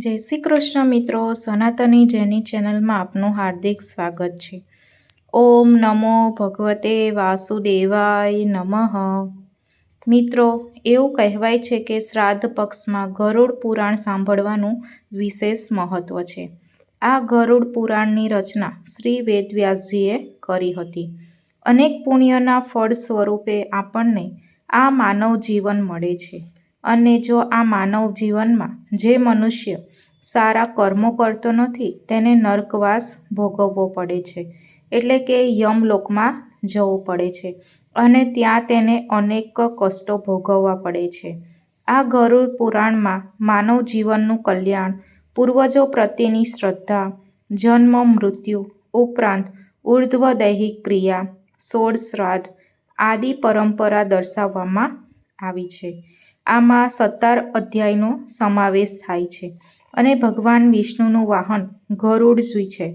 જય શ્રી કૃષ્ણ મિત્રો, સનાતની જેની ચેનલમાં આપનું હાર્દિક સ્વાગત છે. ઓમ નમો ભગવતે વાસુદેવાય નમઃ. મિત્રો, એવું કહેવાય છે કે શ્રાદ્ધ પક્ષમાં ગરુડ પુરાણ સાંભળવાનું વિશેષ મહત્વ છે. આ ગરુડ પુરાણની રચના શ્રી વેદવ્યાસજીએ કરી હતી. અનેક પુણ્યના ફળ સ્વરૂપે આપણને આ માનવ જીવન મળે છે. અને જો આ માનવ જીવનમાં જે મનુષ્ય સારા કર્મો કરતો નથી, તેને નર્કવાસ ભોગવવો પડે છે. એટલે કે યમલોકમાં જવું પડે છે અને ત્યાં તેને અનેક કષ્ટો ભોગવવા પડે છે. આ ગરુડ પુરાણમાં માનવ જીવનનું કલ્યાણ, પૂર્વજો પ્રત્યેની શ્રદ્ધા, જન્મ, મૃત્યુ ઉપરાંત ઉર્ધ્વ દૈહિક ક્રિયા, સોળ શ્રાદ્ધ આદિ પરંપરા દર્શાવવામાં આવી છે. આમાં સત્તર અધ્યાયનો સમાવેશ થાય છે અને ભગવાન વિષ્ણુનું વાહન ગરુડજી છે.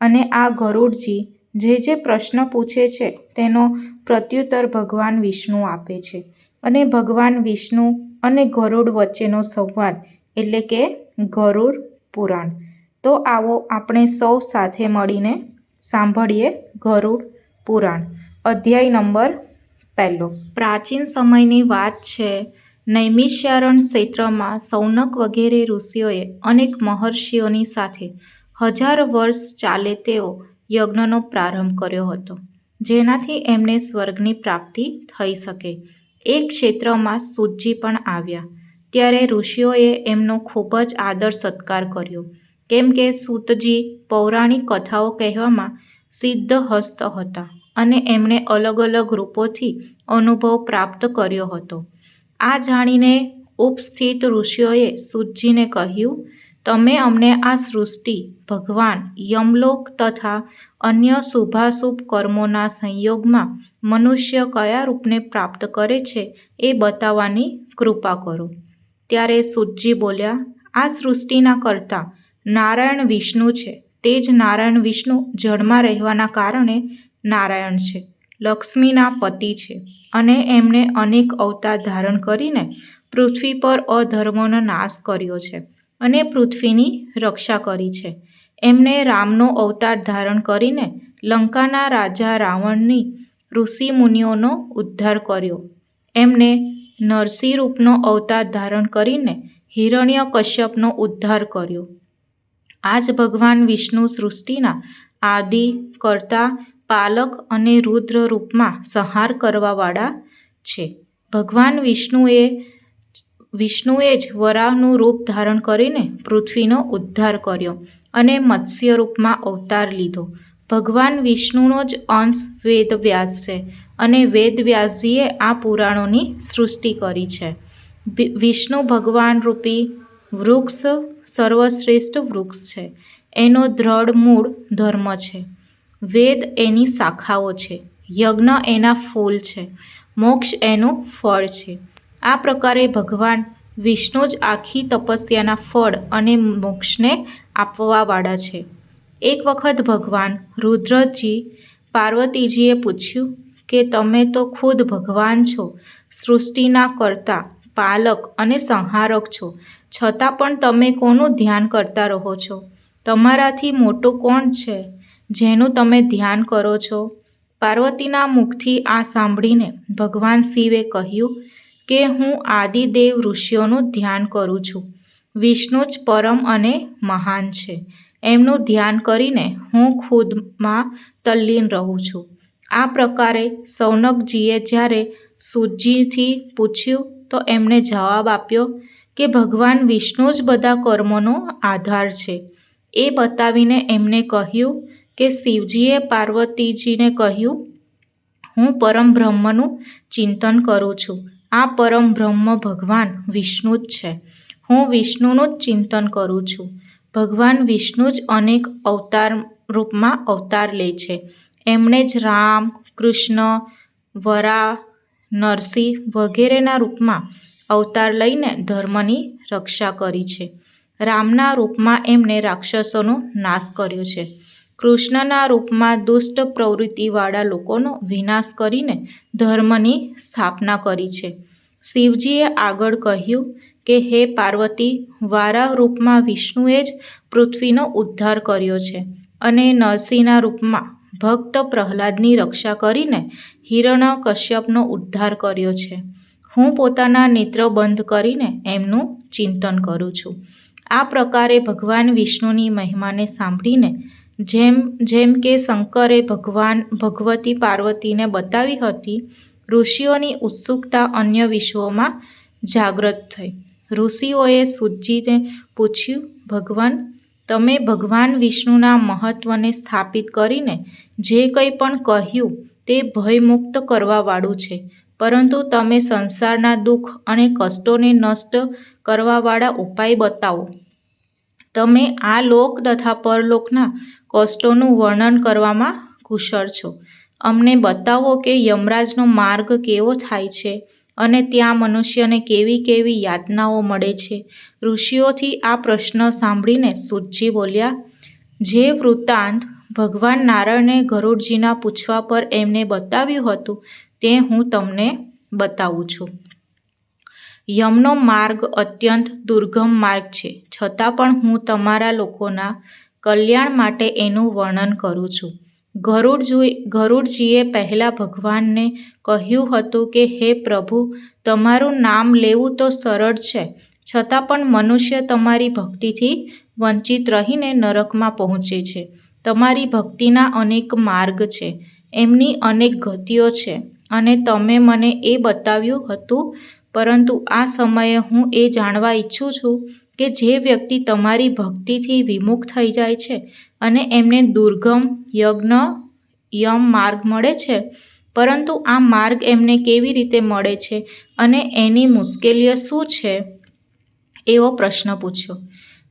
અને આ ગરુડજી જે જે પ્રશ્ન પૂછે છે તેનો પ્રત્યુત્તર ભગવાન વિષ્ણુ આપે છે. અને ભગવાન વિષ્ણુ અને ગરુડ વચ્ચેનો સંવાદ એટલે કે ગરુડ પુરાણ. તો આવો આપણે સૌ સાથે મળીને સાંભળીએ ગરુડ પુરાણ. અધ્યાય નંબર પહેલો. પ્રાચીન સમયની વાત છે નૈમિષારણ ક્ષેત્રમાં સૌનક વગેરે ઋષિઓએ અનેક મહર્ષિઓની સાથે હજાર વર્ષ ચાલે તેવો યજ્ઞનો પ્રારંભ કર્યો હતો, જેનાથી એમને સ્વર્ગની પ્રાપ્તિ થઈ શકે. એ ક્ષેત્રમાં સૂજી પણ આવ્યા. ત્યારે ઋષિઓએ એમનો ખૂબ જ આદર સત્કાર કર્યો. કેમ કે સૂતજી પૌરાણિક કથાઓ કહેવામાં સિદ્ધહસ્ત હતા અને એમણે અલગ અલગ રૂપોથી અનુભવ પ્રાપ્ત કર્યો હતો. આ જાણીને ઉપસ્થિત ઋષિઓએ સૂતજીને કહ્યું, તમે અમને આ સૃષ્ટિ, ભગવાન, યમલોક તથા અન્ય શુભાશુભ કર્મોના સંયોગમાં મનુષ્ય કયા રૂપને પ્રાપ્ત કરે છે એ બતાવવાની કૃપા કરો. ત્યારે સૂતજી બોલ્યા, આ સૃષ્ટિના કરતા નારાયણ વિષ્ણુ છે. તે જ નારાયણ વિષ્ણુ જળમાં રહેવાના કારણે નારાયણ છે. લક્ષ્મીના પતિ છે અને એમણે અનેક અવતાર ધારણ કરીને પૃથ્વી પર અધર્મનો નાશ કર્યો છે અને પૃથ્વીની રક્ષા કરી છે. એમણે રામનો અવતાર ધારણ કરીને લંકાના રાજા રાવણની ઋષિ મુનિઓનો ઉદ્ધાર કર્યો. એમણે નરસિંહ રૂપનો અવતાર ધારણ કરીને હિરણ્ય કશ્યપનો ઉદ્ધાર કર્યો. આજ ભગવાન વિષ્ણુ સૃષ્ટિના આદિ કર્તા પાલક અને રુદ્ર રૂપમાં સંહાર કરવાવાળા છે. ભગવાન વિષ્ણુએ વિષ્ણુએ જ વરાહનું રૂપ ધારણ કરીને પૃથ્વીનો ઉદ્ધાર કર્યો અને મત્સ્ય રૂપમાં અવતાર લીધો. ભગવાન વિષ્ણુનો જ અંશ વેદવ્યાસ છે અને વેદવ્યાસજીએ આ પુરાણોની સૃષ્ટિ કરી છે. વિષ્ણુ ભગવાન રૂપી વૃક્ષ સર્વશ્રેષ્ઠ વૃક્ષ છે. એનો દ્રઢ મૂળ ધર્મ છે. વેદ એની શાખાઓ છે. યજ્ઞ એના ફૂલ છે. મોક્ષ એનું ફળ છે. આ પ્રકારે ભગવાન વિષ્ણુ જ આખી તપસ્યાના ફળ અને મોક્ષને આપવાવાળા છે. એક વખત ભગવાન રુદ્રજી પાર્વતીજીએ પૂછ્યું કે, તમે તો ખુદ ભગવાન છો, સૃષ્ટિના કરતા, પાલક અને સંહારક છો. છતાં પણ તમે કોનું ધ્યાન કરતા રહો છો? તમારાથી મોટું કોણ છે? જેનું તમે ધ્યાન કરો છો. પાર્વતીના મુખથી આ સાંભળીને ભગવાન શિવે કહ્યું કે હું આદિદેવ ઋષિઓનું ધ્યાન કરું છું. વિષ્ણુ જ પરમ અને મહાન છે. એમનું ધ્યાન કરીને હું ખુદમાં તલ્લીન રહું છું. આ પ્રકારે સૌનકજીએ જ્યારે સૂતજીથી પૂછ્યું તો એમણે જવાબ આપ્યો કે ભગવાન વિષ્ણુ જ બધા કર્મોનો આધાર છે. એ બતાવીને એમને કહ્યું કે શિવજીએ પાર્વતીજીને કહ્યું, હું પરમ બ્રહ્મનું ચિંતન કરું છું. આ પરમ બ્રહ્મ ભગવાન વિષ્ણુ જ છે. હું વિષ્ણુનું જ ચિંતન કરું છું. ભગવાન વિષ્ણુ જ અનેક અવતાર રૂપમાં અવતાર લે છે. એમણે જ રામ, કૃષ્ણ, વરા, નરસિંહ વગેરેના રૂપમાં અવતાર લઈને ધર્મની રક્ષા કરી છે. રામના રૂપમાં એમણે રાક્ષસોનો નાશ કર્યો છે. કૃષ્ણના રૂપમાં દુષ્ટ પ્રવૃત્તિવાળા લોકોનો વિનાશ કરીને ધર્મની સ્થાપના કરી છે. શિવજીએ આગળ કહ્યું કે, હે પાર્વતી, વારા રૂપમાં વિષ્ણુએ જ પૃથ્વીનો ઉદ્ધાર કર્યો છે અને નરસિંહના રૂપમાં ભક્ત પ્રહલાદની રક્ષા કરીને હિરણ્યકશ્યપનો ઉદ્ધાર કર્યો છે. હું પોતાના નેત્ર બંધ કરીને એમનું ચિંતન કરું છું. આ પ્રકારે ભગવાન વિષ્ણુની મહિમાને સાંભળીને જેમ જેમ કે શંકરે ભગવાન, ભગવતી પાર્વતીને બતાવી હતી, ઋષિઓની ઉત્સુકતા અન્ય વિશ્વોમાં જાગૃત થઈ. ઋષિઓએ સૂતજીને પૂછ્યું, ભગવાન, તમે ભગવાન વિષ્ણુના મહત્વને સ્થાપિત કરીને જે કંઈ પણ કહ્યું તે ભયમુક્ત કરવાવાળું છે. પરંતુ તમે સંસારના દુઃખ અને કષ્ટોને નષ્ટ કરવાવાળા ઉપાય બતાવો. તમે આ લોક તથા પરલોકના કષ્ટોનું વર્ણન કરવામાં કુશળ છો. અમને બતાવો કે યમરાજનો માર્ગ કેવો થાય છે અને ત્યાં મનુષ્યને કેવી કેવી યાતનાઓ મળે છે. ઋષિઓથી આ પ્રશ્ન સાંભળીને સુજી બોલ્યા, જે વૃત્તાંત ભગવાન નારાયણે ગરુડજીના પૂછવા પર એમને બતાવ્યું હતું, તે હું તમને બતાવું છું. યમનો માર્ગ અત્યંત દુર્ગમ માર્ગ છે. છતાં પણ હું તમારા લોકોના કલ્યાણ માટે એનું વર્ણન કરું છું. ગરુડજી ગરુડજીએ પહેલાં ભગવાનને કહ્યું હતું કે, હે પ્રભુ, તમારું નામ લેવું તો સરળ છે, છતાં પણ મનુષ્ય તમારી ભક્તિથી વંચિત રહીને નરકમાં પહોંચે છે. તમારી ભક્તિના અનેક માર્ગ છે, એમની અનેક ગતિઓ છે, અને તમે મને એ બતાવ્યું હતું, પરંતુ આ સમયે હું એ જાણવા ઈચ્છું છું કે જે વ્યક્તિ તમારી ભક્તિથી વિમુખ થઈ જાય છે અને એમને દુર્ગમ, યજ્ઞ, યમ માર્ગ મળે છે. પરંતુ આ માર્ગ એમને કેવી રીતે મળે છે અને એની મુશ્કેલીઓ શું છે? એવો પ્રશ્ન પૂછ્યો.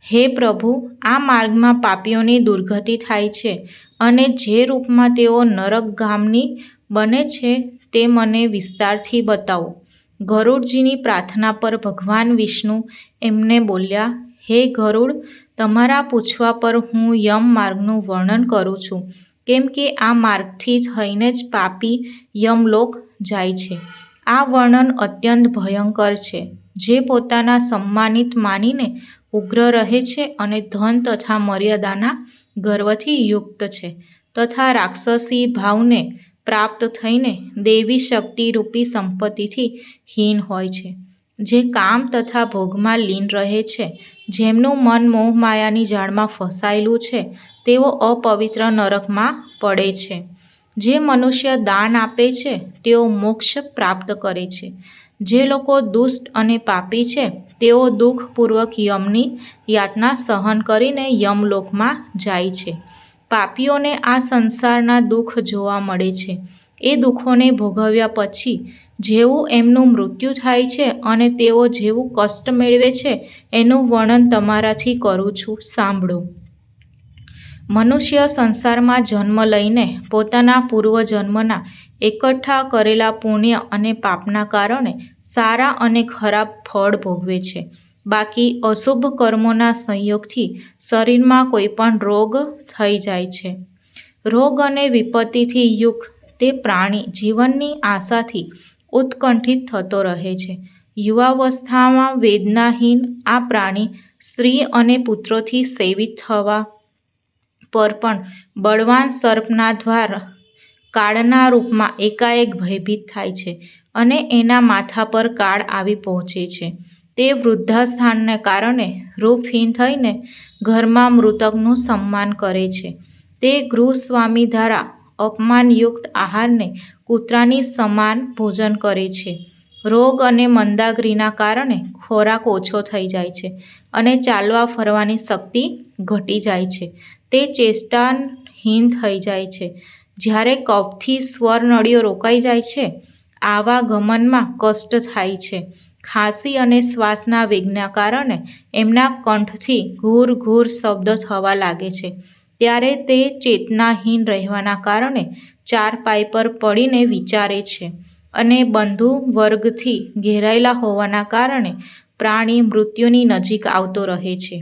હે પ્રભુ, આ માર્ગમાં પાપીઓની દુર્ગતિ થાય છે અને જે રૂપમાં તેઓ નરકગામની બને છે તે મને વિસ્તારથી બતાવો. ગરુડજીની પ્રાર્થના પર ભગવાન વિષ્ણુ એમને બોલ્યા, હે ગરુડ, તમારા પૂછવા પર હું યમ માર્ગનું વર્ણન કરું છું, કેમ કે આ માર્ગથી થઈને જ પાપી યમલોક જાય છે. આ વર્ણન અત્યંત ભયંકર છે. જે પોતાના સન્માનિત માનીને ઉગ્ર રહે છે અને ધન તથા મર્યાદાના ગર્વથી યુક્ત છે, તથા રાક્ષસી ભાવને પ્રાપ્ત થઈને દેવી શક્તિરૂપી સંપત્તિથી હીન હોય છે. જે કામ તથા ભોગમાં લીન રહે છે, જેમનું મન મોહમાયાની જાળમાં ફસાયેલું છે, તેઓ અપવિત્ર નરકમાં પડે છે. જે મનુષ્ય દાન આપે છે, તેઓ મોક્ષ પ્રાપ્ત કરે છે. જે લોકો દુષ્ટ અને પાપી છે, તેઓ દુઃખપૂર્વક યમની યાતના સહન કરીને યમલોકમાં જાય છે. પાપીઓને આ સંસારના દુઃખ જોવા મળે છે. એ દુઃખોને ભોગવ્યા પછી જેવું એમનું મૃત્યુ થાય છે અને તેઓ જેવું કષ્ટ મેળવે છે, એનું વર્ણન તમારાથી કરું છું, સાંભળો. મનુષ્ય સંસારમાં જન્મ લઈને પોતાના પૂર્વજન્મના એકઠા કરેલા પુણ્ય અને પાપના કારણે સારા અને ખરાબ ફળ ભોગવે છે. બાકી અશુભ કર્મોના સંયોગથી શરીરમાં કોઈપણ રોગ થઈ જાય છે. રોગ અને વિપત્તિથી યુક્ત તે પ્રાણી જીવનની આશાથી ઉત્કંઠિત થતો રહે છે. યુવાવસ્થામાં વેદનાહીન આ પ્રાણી સ્ત્રી અને પુત્રોથી સેવિત થવા પર પણ બળવાન સર્પના દ્વારા કાળના રૂપમાં એકાએક ભયભીત થાય છે અને એના માથા પર કાળ આવી પહોંચે છે. તે વૃદ્ધાસ્થાનને કારણે રૂપહીન થઈને ઘરમાં મૃતકનું સન્માન કરે છે. તે ગૃહસ્વામી દ્વારા અપમાનયુક્ત આહારને કૂતરાની સમાન ભોજન કરે છે. રોગ અને મંદાગ્રીના કારણે ખોરાક ઓછો થઈ જાય છે અને ચાલવા ફરવાની શક્તિ ઘટી જાય છે. તે ચેષ્ટાહીન થઈ જાય છે. જ્યારે કફથી સ્વર નળીઓ રોકાઈ જાય છે, આવા ગમનમાં કષ્ટ થાય છે. ખાંસી અને શ્વાસના વેગના કારણે એમના કંઠથી ઘૂર ઘૂર શબ્દ થવા લાગે છે. ત્યારે તે ચેતનાહીન રહેવાના કારણે ચાર પાય પર પડીને વિચારે છે અને બંધુ વર્ગથી ઘેરાયેલા હોવાના કારણે પ્રાણી મૃત્યુની નજીક આવતો રહે છે.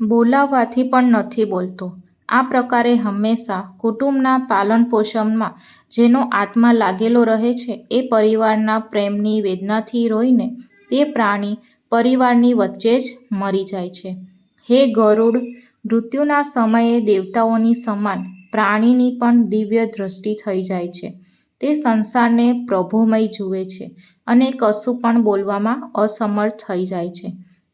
બોલાવવાથી પણ નથી બોલતો. આ પ્રકારે હંમેશા કુટુંબના પાલનપોષણમાં જેનો આત્મા લાગેલો રહે છે, એ પરિવારના પ્રેમની વેદનાથી રોઈને તે પ્રાણી પરિવારની વચ્ચે જ મરી જાય છે. હે ગરુડ, મૃત્યુના સમયે દેવતાઓની સમાન પ્રાણીની પણ દિવ્ય દ્રષ્ટિ થઈ જાય છે. તે સંસારને પ્રભુમય જુએ છે અને કશું પણ બોલવામાં અસમર્થ થઈ જાય છે.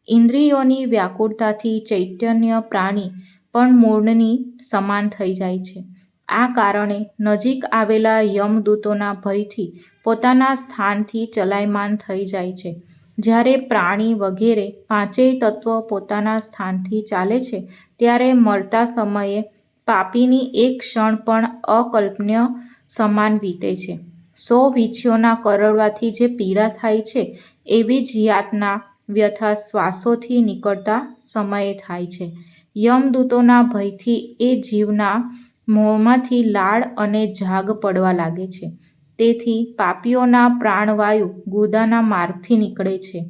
ઇન્દ્રિયોની વ્યાકુળતાથી ચૈતન્ય પ્રાણી પણ મૂળની સમાન થઈ જાય છે. આ કારણે નજીક આવેલા યમદૂતોના ભયથી પોતાના સ્થાનથી ચલાયમાન થઈ જાય છે. જ્યારે પ્રાણી વગેરે પાંચેય તત્વો પોતાના સ્થાનથી ચાલે છે, ત્યારે મરતા સમયે પાપીની એક ક્ષણ પણ અકલ્પનીય સમાન વીતે છે. સો વીછીઓના કરડવાથી જે પીડા થાય છે, એવી જ યાતના વ્યથા શ્વાસોથી નીકળતા સમયે થાય છે. યમદૂતોના ભયથી એ જીવના મોંમાંથી લાળ અને ઝાગ પડવા લાગે છે. તેથી પાપીઓના પ્રાણવાયુ ગુદાના માર્ગથી નીકળે છે.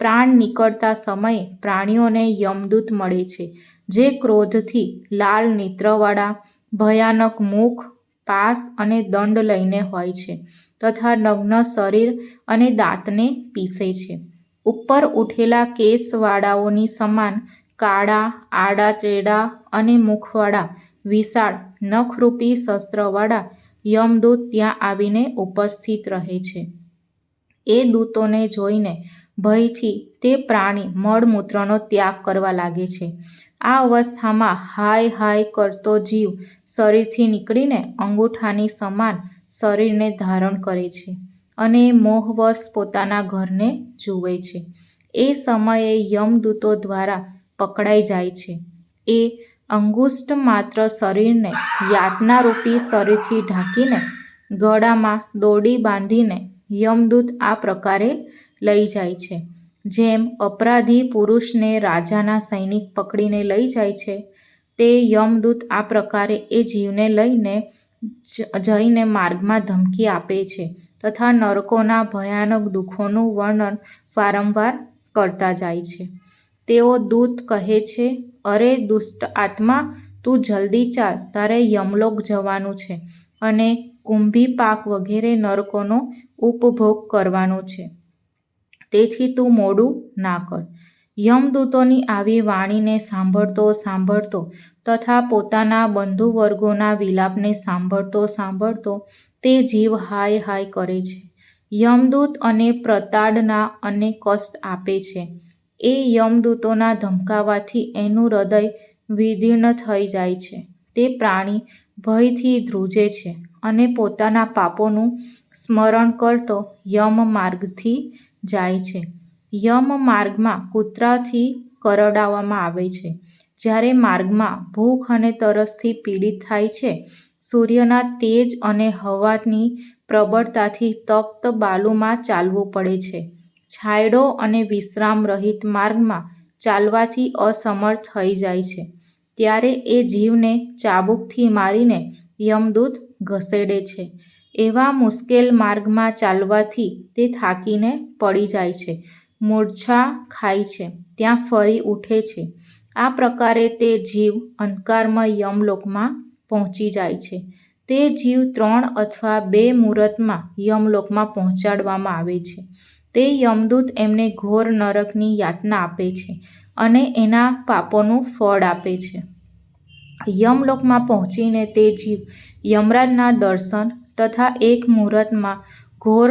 પ્રાણ નીકળતા સમયે પ્રાણીઓને યમદૂત મળે છે, જે ક્રોધથી લાલ નેત્રવાળા, ભયાનક મુખ પાસ અને દંડ લઈને હોય છે તથા નગ્ન શરીર અને દાંતને પીસે છે. ઉપર ઉઠેલા કેસવાળાઓની સમાન કાળા, આડા તેડા અને મુખવાળા, વિશાળ, નખરૂપી શસ્ત્રવાળા યમદૂત ત્યાં આવીને ઉપસ્થિત રહે છે. એ દૂતોને જોઈને ભયથી તે પ્રાણી મળમૂત્રનો ત્યાગ કરવા લાગે છે. આ અવસ્થામાં હાય હાય કરતો જીવ શરીરથી નીકળીને અંગૂઠાની સમાન શરીરને ધારણ કરે છે અને મોહવશ પોતાના ઘરને જુએ છે. એ સમયે યમદૂતો દ્વારા પકડાઈ જાય છે. એ અંગુષ્ઠ માત્ર શરીરને યાતનારૂપી શરીરથી ઢાંકીને ગળામાં દોડી બાંધીને યમદૂત આ પ્રકારે લઈ જાય છે. જેમ અપરાધી પુરુષને રાજાના સૈનિક પકડીને લઈ જાય છે, તે યમદૂત આ પ્રકારે એ જીવને લઈને જઈને માર્ગમાં ધમકી આપે છે તથા નરકોના ભયાનક દુઃખોનું વર્ણન વારંવાર કરતા જાય છે. તેઓ દૂત કહે છે, અરે, દુષ્ટ આત્મા, તું જલ્દી ચાલ, તારે યમલોક જવાનું છે અને કુંભી પાક વગેરે નરકોનો ઉપભોગ કરવાનો છે. તેથી તું મોડું ના કર. યમદૂતોની આવી વાણીને સાંભળતો સાંભળતો તથા પોતાના બંધુવર્ગોના વિલાપને સાંભળતો સાંભળતો તે જીવ હાય હાય કરે છે. યમદૂત અને પ્રતાડના અને કષ્ટ આપે છે. એ યમદૂતોના ધમકાવાથી એનું હૃદય વિદીર્ણ થઈ જાય છે. તે પ્રાણી ભયથી ધ્રુજે છે અને પોતાના પાપોનું સ્મરણ કરતો યમમાર્ગથી જાય છે. યમમાર્ગમાં કૂતરાથી કરડાવવામાં આવે છે. જ્યારે માર્ગમાં ભૂખ અને તરસથી પીડિત થાય છે, સૂર્યના તેજ અને હવાની પ્રબળતાથી તપ્ત બાલુમાં ચાલવું પડે છે. છાંયડો અને વિશ્રામ રહિત માર્ગમાં ચાલવાથી અસમર્થ થઈ જાય છે. ત્યારે એ જીવને ચાબુકથી મારીને યમદૂત ઘસેડે છે. એવા મુશ્કેલ માર્ગમાં ચાલવાથી તે થાકીને પડી જાય છે. મૂર્છા ખાય છે. ત્યાં ફરી ઉઠે છે. આ પ્રકારે તે જીવ અંધકારમય યમલોકમાં પહોંચી જાય છે. તે જીવ ત્રણ અથવા બે મુહૂર્તમાં યમલોકમાં પહોંચાડવામાં આવે છે. તે યમદૂત એમને ઘોર નરકની યાતના આપે છે અને એના પાપોનું ફળ આપે છે. યમલોકમાં પહોંચીને તે જીવ યમરાજના દર્શન તથા એક મુહૂર્તમાં ઘોર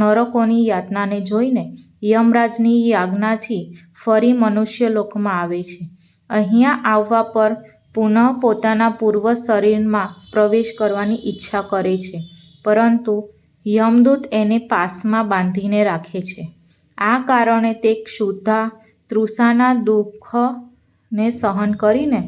નરકોની યાતનાને જોઈને યમરાજની યાજ્ઞાથી ફરી મનુષ્યલોકમાં આવે છે. અહીંયા આવવા પર પુનઃ પોતાના પૂર્વ શરીરમાં પ્રવેશ કરવાની ઈચ્છા કરે છે, પરંતુ યમદૂત એને પાસમાં બાંધીને રાખે છે. આ કારણે તે ક્ષુધા તૃષાના દુઃખને સહન કરીને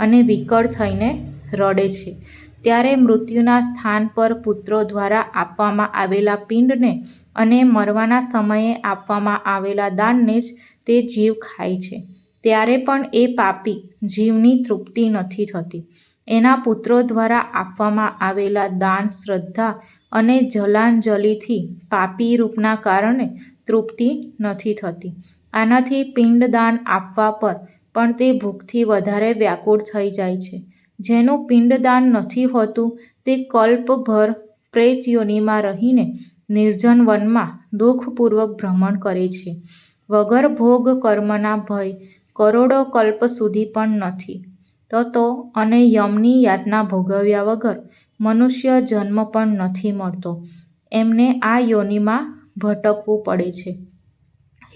અને વિકળ થઈને રડે છે. ત્યારે મૃત્યુના સ્થાન પર પુત્રો દ્વારા આપવામાં આવેલા પિંડને અને મરવાના સમયે આપવામાં આવેલા દાનને જ તે જીવ ખાય છે. ત્યારે પણ એ પાપી જીવની તૃપ્તિ નથી થતી. એના પુત્રો દ્વારા આપવામાં આવેલા દાન, શ્રદ્ધા અને જલાંજલિથી પાપી રૂપના કારણે તૃપ્તિ નથી થતી. આનાથી પિંડદાન આપવા પર પણ તે ભૂખથી વધારે વ્યાકુળ થઈ જાય છે. જેનું પિંડદાન નથી હોતું, તે કલ્પભર પ્રેત યોનિમાં રહીને નિર્જન વનમાં દુઃખપૂર્વક ભ્રમણ કરે છે. વગર ભોગ કર્મના ભય કરોડો કલ્પ સુધી પણ નથી. તતો અને યમની યાતના ભોગવ્યા વગર મનુષ્ય જન્મ પણ નથી મળતો. એમને આ યોનિમાં ભટકવું પડે છે.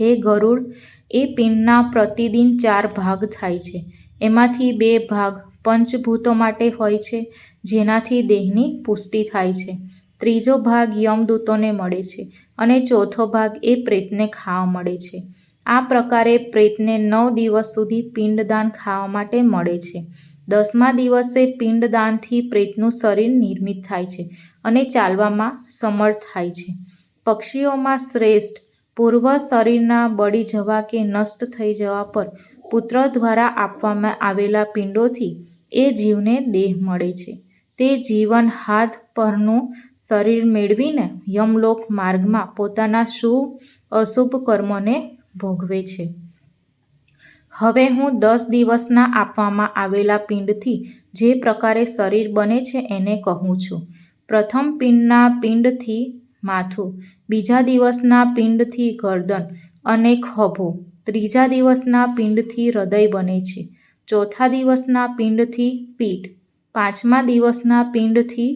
હે ગરુડ, એ પિંડના પ્રતિદિન ચાર ભાગ થાય છે. એમાંથી બે ભાગ પંચભૂતો માટે હોય છે, જેનાથી દેહની પુષ્ટિ થાય છે. ત્રીજો ભાગ યમદૂતોને મળે છે અને ચોથો ભાગ એ પ્રેતને ખાવા મળે છે. આ પ્રકારે પ્રેતને નવ દિવસ સુધી પિંડદાન ખાવા માટે મળે છે. દસમા દિવસે પિંડદાનથી પ્રેતનું શરીર નિર્મિત થાય છે અને ચાલવામાં સમર્થ થાય છે. પક્ષીઓમાં શ્રેષ્ઠ, પૂર્વ શરીરના બળી જવા કે નષ્ટ થઈ જવા પર પુત્ર દ્વારા આપવામાં આવેલા પિંડોથી એ જીવને દેહ મળે છે. તે જીવન હાથ પરનું શરીર મેળવીને યમલોક માર્ગમાં પોતાના શુભ, અશુભ કર્મોને ભોગવે છે. હવે હું દસ દિવસના આપવામાં આવેલા પિંડથી જે પ્રકારે શરીર બને છે એને કહું છું. પ્રથમ પિંડના પિંડથી માથું, બીજા દિવસના પિંડથી ગરદન અને ખભો, ત્રીજા દિવસના પિંડથી હૃદય બને છે, ચોથા દિવસના પિંડથી પીઠ, પાંચમા દિવસના પિંડથી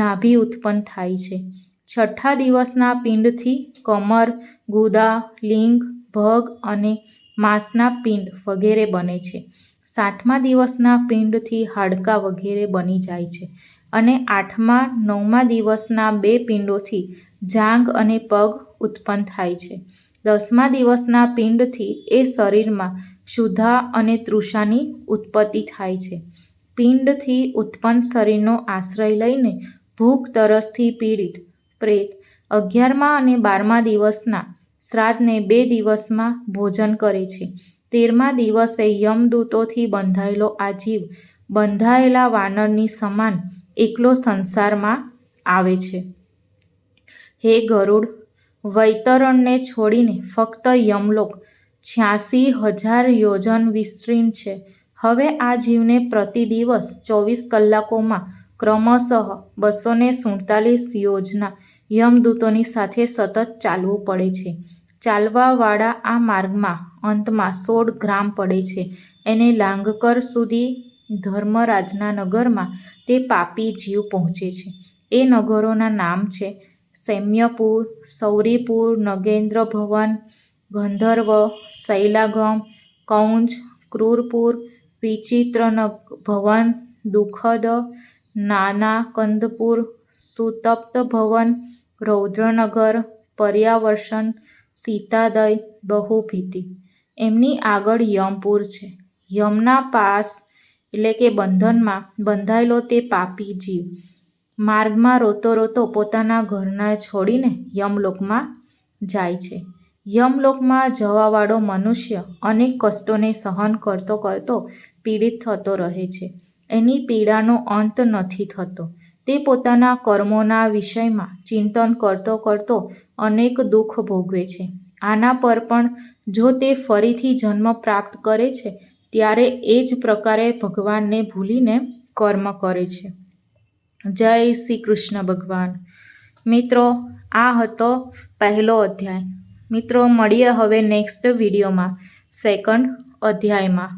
નાભી ઉત્પન્ન થાય છે, છઠ્ઠા દિવસના પિંડથી કમર, ગુદા, લિંગ, ભગ અને માંસના પિંડ વગેરે બને છે. સાતમા દિવસના પિંડથી હાડકાં વગેરે બની જાય છે અને આઠમા, નવમા દિવસના બે પિંડોથી જાંઘ અને પગ ઉત્પન્ન થાય છે. દસમા દિવસના પિંડથી એ શરીરમાં ક્ષુધા અને તૃષાની ઉત્પત્તિ થાય છે. પિંડથી ઉત્પન્ન શરીરનો આશ્રય લઈને ભૂખ, તરસથી પીડિત, પ્રેત, અગિયારમા અને બારમા દિવસના શ્રાદ્ધને બે દિવસમાં ભોજન કરે છે. તેરમા દિવસે યમદૂતોથી બંધાયેલો આ જીવ, બંધાયેલા વાનરની સમાન એકલો સંસારમાં આવે છે. હે ગરુડ, વૈતરણને છોડીને ફક્ત યમલોક છ્યાસી હજાર યોજન વિસ્તીર્ણ છે. હવે આ જીવને પ્રતિ દિવસ ચોવીસ કલાકોમાં ક્રમશઃ બસો ને સુડતાલીસ યોજના યમદૂતોની સાથે સતત ચાલવું પડે છે. ચાલવાવાળા આ માર્ગમાં અંતમાં સોળ ગ્રામ પડે છે. એને લાંગકર સુધી ધર્મરાજના નગરમાં તે પાપી જીવ પહોંચે છે. એ નગરોના નામ છે સૈમ્યપુર, સૌરીપુર, નગેન્દ્ર ભવન, ગંધર્વ શૈલાગમ કૌંજ, ક્રૂરપુર વિચિત્ર ભવન, દુઃખદ નાના કંદપુર સુતપ્ત ભવન, રૌદ્રનગર, પર્યાવર્ષણ સીતાદય બહુભીતિ. એમની આગળ યમપુર છે. યમના પાસ, એટલે કે બંધનમાં, બંધાયેલો તે પાપી જીવ. માર્ગમાં રોતો રોતો પોતાના ઘરને છોડીને યમલોકમાં જાય છે. યમલોકમાં જવાવાળો મનુષ્ય અનેક કષ્ટોને સહન કરતો કરતો પીડિત થતો રહે છે. એની પીડાનો અંત નથી થતો. તે પોતાના કર્મોના વિષયમાં ચિંતન કરતો કરતો અનેક દુઃખ ભોગવે છે. આના પર પણ જો તે ફરીથી જન્મ પ્રાપ્ત કરે છે, ત્યારે એ જ પ્રકારે ભગવાનને ભૂલીને કર્મ કરે છે. જય શ્રી કૃષ્ણ ભગવાન. મિત્રો, આ હતો પહેલો અધ્યાય. મિત્રો, મળીએ હવે નેક્સ્ટ વિડીયોમાં, સેકન્ડ અધ્યાયમાં.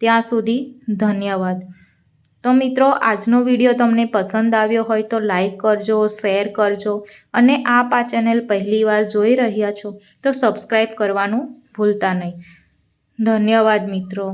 ત્યાં સુધી ધન્યવાદ. તો મિત્રો, આજનો વીડિયો તમને પસંદ આવ્યો હોય તો લાઈક કરજો, શેર કરજો અને આપ આ ચેનલ પહેલીવાર જોઈ રહ્યા છો તો સબસ્ક્રાઈબ કરવાનું ભૂલતા નહીં. ધન્યવાદ મિત્રો.